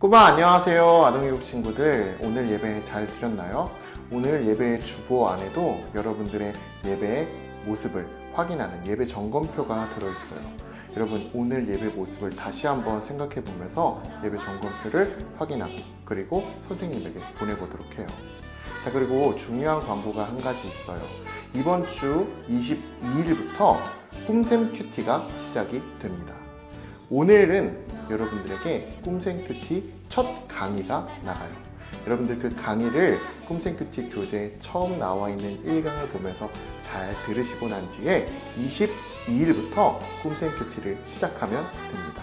꼬마 안녕하세요. 아동교육 친구들 오늘 예배 잘 드렸나요? 오늘 예배 주보 안에도 여러분들의 예배의 모습을 확인하는 예배 점검표가 들어있어요. 여러분 오늘 예배 모습을 다시 한번 생각해 보면서 예배 점검표를 확인하고 그리고 선생님에게 보내보도록 해요. 자 그리고 중요한 광고가 한 가지 있어요. 이번 주 22일부터 꿈샘 큐티가 시작이 됩니다. 오늘은 여러분들에게 꿈생 큐티 첫 강의가 나가요. 여러분들 그 강의를 꿈생 큐티 교재에 처음 나와 있는 1강을 보면서 잘 들으시고 난 뒤에 22일부터 꿈생 큐티를 시작하면 됩니다.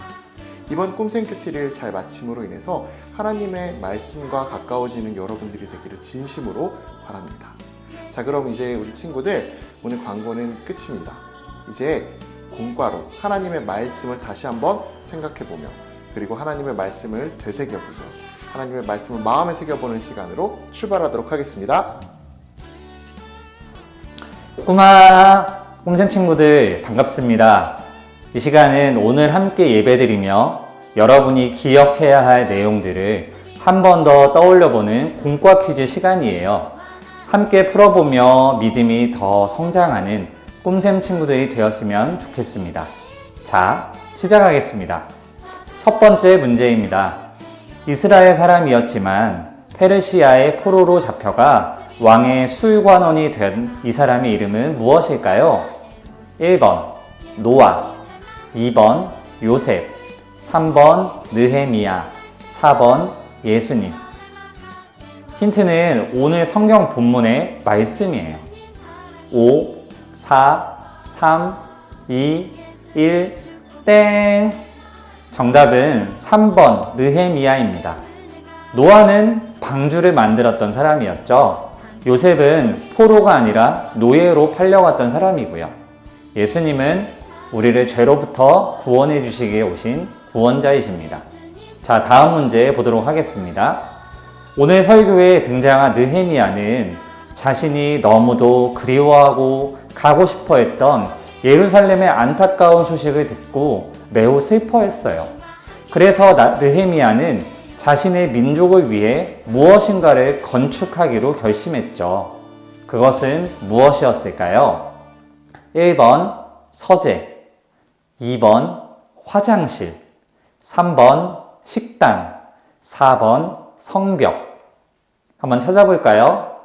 이번 꿈생 큐티를 잘 마침으로 인해서 하나님의 말씀과 가까워지는 여러분들이 되기를 진심으로 바랍니다. 자, 그럼 이제 우리 친구들 오늘 광고는 끝입니다. 이제 공과로 하나님의 말씀을 다시 한번 생각해보며 그리고 하나님의 말씀을 되새겨보며 하나님의 말씀을 마음에 새겨보는 시간으로 출발하도록 하겠습니다. 꼬마 꼼샘 친구들 반갑습니다. 이 시간은 오늘 함께 예배드리며 여러분이 기억해야 할 내용들을 한 번 더 떠올려보는 공과 퀴즈 시간이에요. 함께 풀어보며 믿음이 더 성장하는 꿈샘 친구들이 되었으면 좋겠습니다. 자, 시작하겠습니다. 첫 번째 문제입니다. 이스라엘 사람이었지만 페르시아의 포로로 잡혀가 왕의 수관원이 된 이 사람의 이름은 무엇일까요? 1번 노아 2번 요셉 3번 느헤미야 4번 예수님 힌트는 오늘 성경 본문의 말씀이에요. 5, 4, 3, 2, 1, 땡. 정답은 3번 느헤미야입니다. 노아는 방주를 만들었던 사람이었죠. 요셉은 포로가 아니라 노예로 팔려갔던 사람이고요. 예수님은 우리를 죄로부터 구원해 주시기에 오신 구원자이십니다. 자, 다음 문제 보도록 하겠습니다. 오늘 설교에 등장한 느헤미야는 자신이 너무도 그리워하고 가고 싶어 했던 예루살렘의 안타까운 소식을 듣고 매우 슬퍼했어요. 그래서 나- 느헤미야는 자신의 민족을 위해 무엇인가를 건축하기로 결심했죠. 그것은 무엇이었을까요? 1번 서재, 2번 화장실, 3번 식당, 4번 성벽. 한번 찾아볼까요?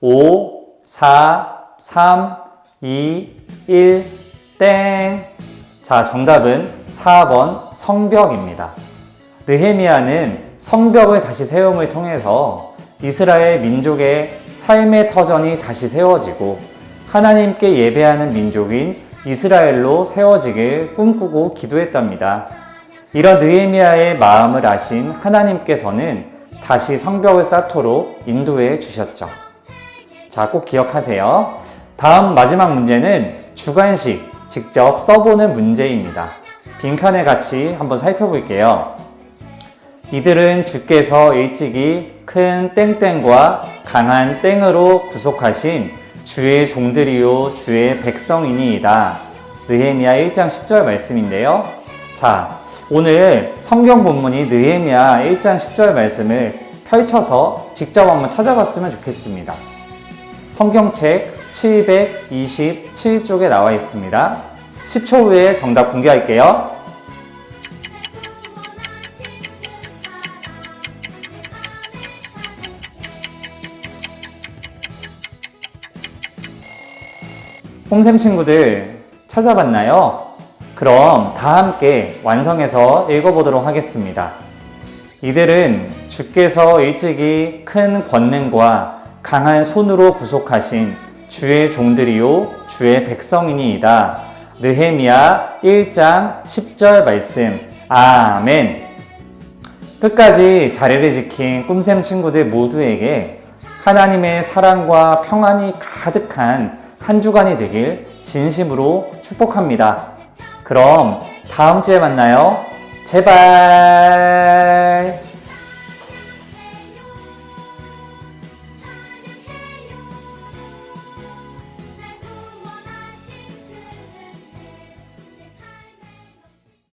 5, 4, 3, 2, 1, 땡. 자, 정답은 4번 성벽입니다. 느헤미야는 성벽을 다시 세움을 통해서 이스라엘 민족의 삶의 터전이 다시 세워지고 하나님께 예배하는 민족인 이스라엘로 세워지길 꿈꾸고 기도했답니다. 이런 느헤미야의 마음을 아신 하나님께서는 다시 성벽을 쌓도록 인도해 주셨죠. 자, 꼭 기억하세요. 다음 마지막 문제는 주관식 직접 써보는 문제입니다. 빈칸에 같이 한번 살펴볼게요. 이들은 주께서 일찍이 큰 땡땡과 강한 땡으로 구속하신 주의 종들이요 주의 백성이니이다. 느헤미야 1장 10절 말씀인데요. 자, 오늘 성경 본문이 느헤미야 1장 10절 말씀을 펼쳐서 직접 한번 찾아봤으면 좋겠습니다. 성경책 727쪽에 나와 있습니다. 10초 후에 정답 공개할게요. 홈샘 친구들 찾아봤나요? 그럼 다 함께 완성해서 읽어보도록 하겠습니다. 이들은 주께서 일찍이 큰 권능과 강한 손으로 구속하신 주의 종들이요 주의 백성이니이다. 느헤미야 1장 10절 말씀. 아멘. 끝까지 자리를 지킨 꿈샘 친구들 모두에게 하나님의 사랑과 평안이 가득한 한 주간이 되길 진심으로 축복합니다. 그럼 다음 주에 만나요. 제발.